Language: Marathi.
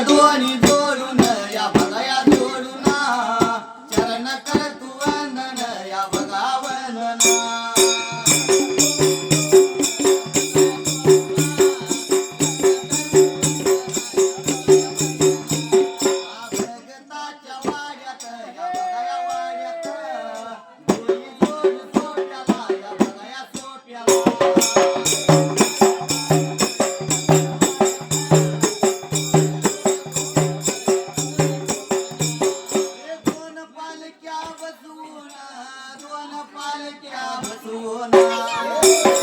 दोन्ही जोडून या बघाया जोडून. चरण कर तू वंदन या बघा वंदना. पालक्या बसून दोन पालक्या बसून.